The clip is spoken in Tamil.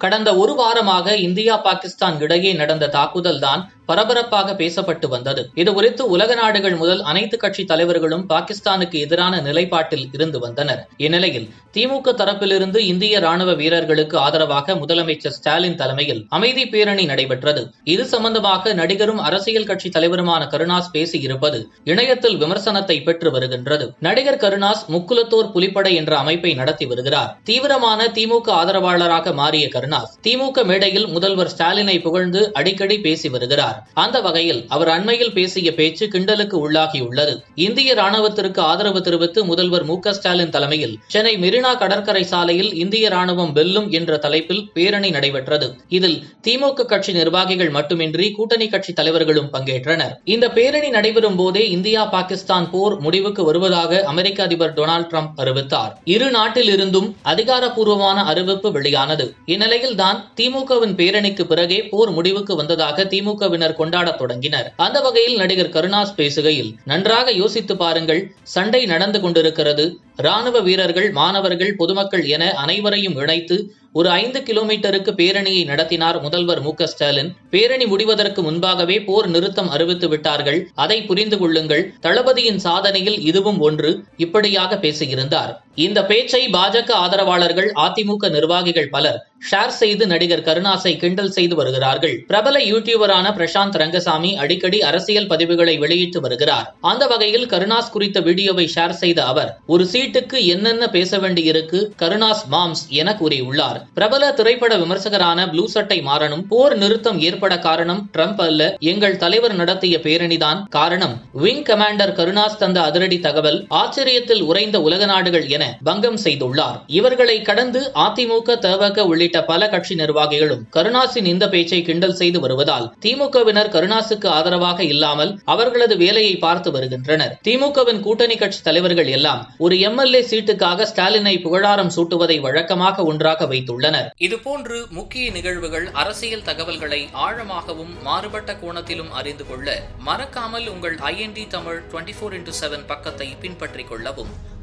கடந்த ஒரு வாரமாக இந்தியா பாகிஸ்தான் இடையே நடந்த தாக்குதல் தான் பரபரப்பாக பேசப்பட்டு வந்தது. இது குறித்து உலக நாடுகள் முதல் அனைத்து கட்சி தலைவர்களும் பாகிஸ்தானுக்கு எதிரான நிலைப்பாட்டில் இருந்து வந்தனர். இந்நிலையில் திமுக தரப்பிலிருந்து இந்திய ராணுவ வீரர்களுக்கு ஆதரவாக முதலமைச்சர் ஸ்டாலின் தலைமையில் அமைதி பேரணி நடைபெற்றது. இது சம்பந்தமாக நடிகரும் அரசியல் கட்சி தலைவருமான கருணாஸ் பேசியிருப்பது இணையத்தில் விமர்சனத்தை பெற்று வருகின்றது. நடிகர் கருணாஸ் முக்குலத்தோர் புலிப்படை என்ற அமைப்பை நடத்தி வருகிறார். தீவிரமான திமுக ஆதரவாளராக மாறிய கருணாஸ் திமுக மேடையில் முதல்வர் ஸ்டாலினை புகழ்ந்து அடிக்கடி பேசி வருகிறார். அந்த வகையில் அவர் அண்மையில் பேசிய பேச்சு கிண்டலுக்கு உள்ளாகியுள்ளது. இந்திய ராணுவத்திற்கு ஆதரவு தெரிவித்து முதல்வர் மு ஸ்டாலின் தலைமையில் சென்னை மெரினா கடற்கரை சாலையில் இந்திய ராணுவம் வெல்லும் என்ற தலைப்பில் பேரணி நடைபெற்றது. இதில் திமுக கட்சி நிர்வாகிகள் மட்டுமின்றி கூட்டணி கட்சி தலைவர்களும் பங்கேற்றனர். இந்த பேரணி நடைபெறும் போதே இந்தியா பாகிஸ்தான் போர் முடிவுக்கு வருவதாக அமெரிக்க அதிபர் டொனால்டு டிரம்ப் அறிவித்தார். இரு நாட்டில் இருந்தும் அதிகாரப்பூர்வமான அறிவிப்பு வெளியானது. இந்நிலையில் தான் திமுகவின் பேரணிக்கு பிறகே போர் முடிவுக்கு வந்ததாக திமுகவினர் கொண்டாடத் தொடங்கினர். அந்த வகையில் நடிகர் கருணாஸ் பேசுகையில் நன்றாக யோசித்து பாருங்கள் சண்டை நடந்து கொண்டிருக்கிறது. ராணுவ வீரர்கள் மாணவர்கள் பொதுமக்கள் என அனைவரையும் இணைத்து ஒரு ஐந்து கிலோமீட்டருக்கு பேரணியை நடத்தினார் முதல்வர் மு ஸ்டாலின். பேரணி முடிவதற்கு முன்பாகவே போர் நிறுத்தம் அறிவித்து விட்டார்கள். அதை புரிந்து கொள்ளுங்கள். தளபதியின் சாதனையில் இதுவும் ஒன்று. இப்படியாக பேசியிருந்தார். இந்த பேச்சை பாஜக ஆதரவாளர்கள் அதிமுக நிர்வாகிகள் பலர் ஷேர் செய்து நடிகர் கருணாசை கிண்டல் செய்து வருகிறார்கள். பிரபல யூடியூபரான பிரசாந்த் ரங்கசாமி அடிக்கடி அரசியல் பதிவுகளை வெளியிட்டு வருகிறார். அந்த வகையில் கருணாஸ் குறித்த வீடியோவை ஷேர் செய்த அவர் ஒரு சீட்டுக்கு என்னென்ன பேச வேண்டியிருக்கு? கருணாஸ் மாம்ஸ் என கூறியுள்ளார். பிரபல திரைப்பட விமர்சகரான ப்ளூ சட்டை மாறனும் போர் நிறுத்தம் ஏற்பட காரணம் ட்ரம்ப் அல்ல எங்கள் தலைவர் நடத்திய பேரணிதான் காரணம். விங் கமாண்டர் கருணாஸ் தந்த அதிரடி தகவல் ஆச்சரியத்தில் உறைந்த உலக நாடுகள் என பங்கம் செய்துள்ளார். இவர்களை கடந்து அதிமுக தவக உள்ளிட்ட பல கட்சி நிர்வாகிகளும் கருணாசின் இந்த பேச்சை கிண்டல் செய்து வருவதால் திமுகவினர் கருணாசுக்கு ஆதரவாக இல்லாமல் அவர்களது வேலையை பார்த்து வருகின்றனர். திமுகவின் கூட்டணி கட்சி தலைவர்கள் எல்லாம் ஒரு எம்எல்ஏ சீட்டுக்காக ஸ்டாலினை புகழாரம் சூட்டுவதை வழக்கமாக ஒன்றாக வைத்துள்ளனர். இதுபோன்று முக்கிய நிகழ்வுகள் அரசியல் தகவல்களை ஆழமாகவும் மாறுபட்ட கோணத்திலும் அறிந்து கொள்ள மறக்காமல் உங்கள் IND Tamil twenty four into seven பக்கத்தை பின்பற்றிக் கொள்ளவும்.